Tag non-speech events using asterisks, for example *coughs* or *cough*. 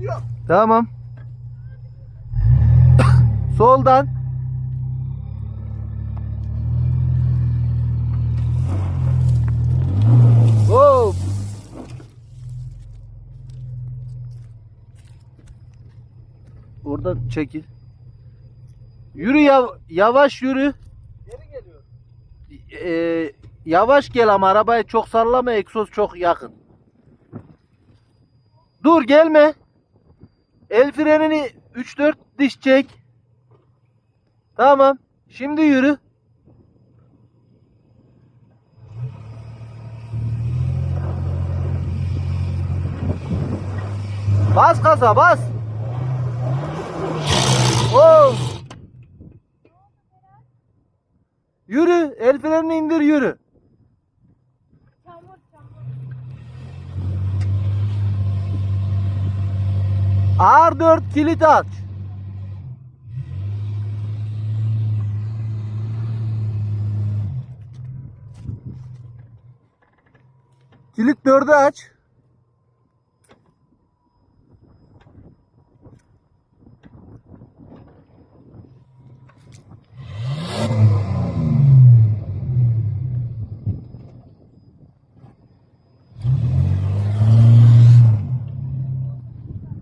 Gidiyor. Tamam. *coughs* Soldan. Hop. Oradan çekil. Yürü yav- yavaş yürü. Geri geliyor. Ee, yavaş gel ama arabayı çok sallama egzoz çok yakın. Dur gelme. El frenini 3-4 diş çek. Tamam. Şimdi yürü. Bas gaza bas. Oh. Yürü. El frenini indir yürü. R4 kilit aç. Kilit 4'ü aç.